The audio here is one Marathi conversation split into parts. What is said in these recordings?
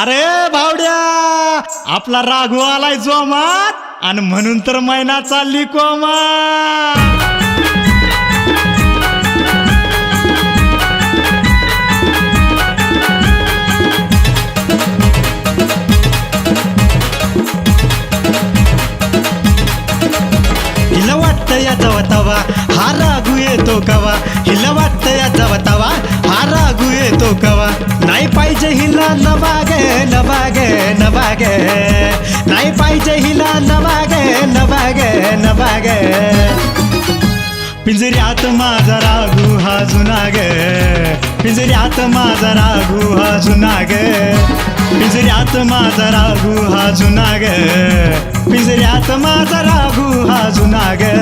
अरे भावड्या आपला राघू आलाय जोमात आणि म्हणून तर मैना चालली कोमात. हिला वाटतं या जवतावा हा रागू येतो कवा? हिला वाटतं या जवतावा. पाहिजे हिला नवागे नवागे नवागे. नाही पाहिजे हिला नवागे नवागे नवागे. पिंजऱ्यात माझा रागू हा जुना ग पिंजऱ्यात माझा रागू हा जुना ग पिंजऱ्यात माझा रागू हा जुना ग पिंजऱ्यात माझा रागू हा जुना ग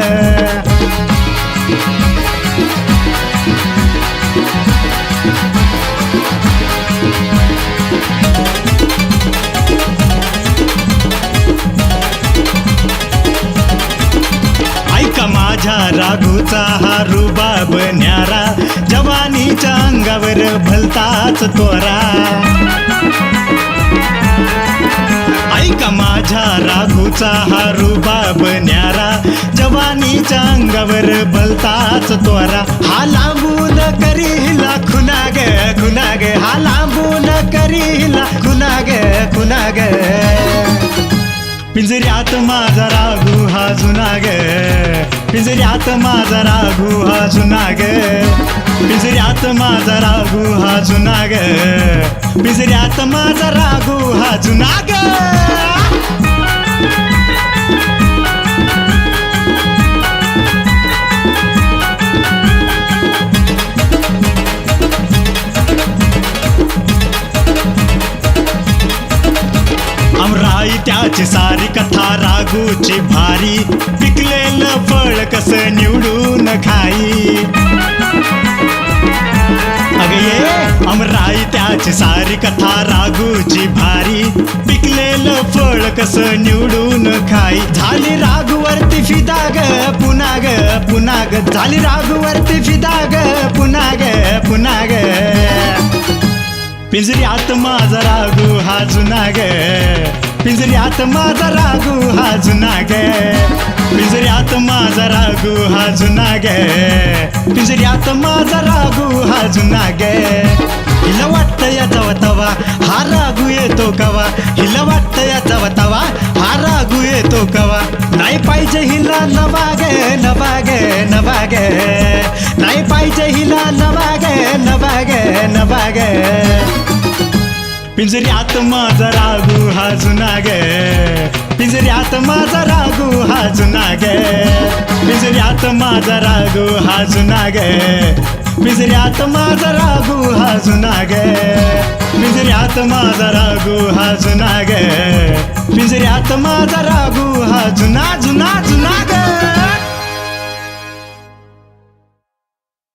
माझ्या राघूचा हा रुबाब न्यारा जवानीच्या अंगावर भलताच तोरा. ऐका माझ्या राघूचा हा रुबाब न्यारा जवानीच्या अंगावर भलताच तोरा. हा लांबून करी हिला खुनाग खुनाग हा लांबून करी हिला खुनाग खुनाग. पिंजऱ्यात माझा राघू हा जुनाग. पिंजऱ्यात माझा राघू हा जुना ग. पिंजऱ्यात माझा राघू हा जुना ग. पिंजऱ्यात माझा राघू हा जुना ग. आई त्याची सारी कथा रागूची भारी. पिकलेलं फळ कसं निवडून खाई. अग ये अमराई त्याची सारी कथा रागूची भारी. पिकलेलं फळ कसं निवडून खाई. झाली रागवरती फिदा ग पुन्हा ग पुन्हा ग. झाली रागवरती फिदा ग पुन्हा ग पुन्हा ग. पिंजऱ्यात माझा रागू हा जुना ग. पिंजऱ्यात माझा रागू हा जुना ग. पिंजऱ्यात माझा रागू हा जुना गे. पिंजऱ्यात माझा रागू हा जुना गे. हिला वाटत या जवतावा हा रागू येतो कवा. हिला वाटत या तवा हा रागू येतो कवा. नाही पाहिजे हिला न बागे न बागे न बागे नाही पाहिजे हिला न बागे न बागे न बागे पिंजऱ्यात माझा रागू हा जुना ग. पिंजऱ्यात माझा रागू हा जुना ग. पिंजऱ्यात माझा रागू हा जुना ग. पिंजऱ्यात माझा रागू हा जुना ग. पिंजऱ्यात माझा रागू हा जुना ग. पिंजऱ्यात माझा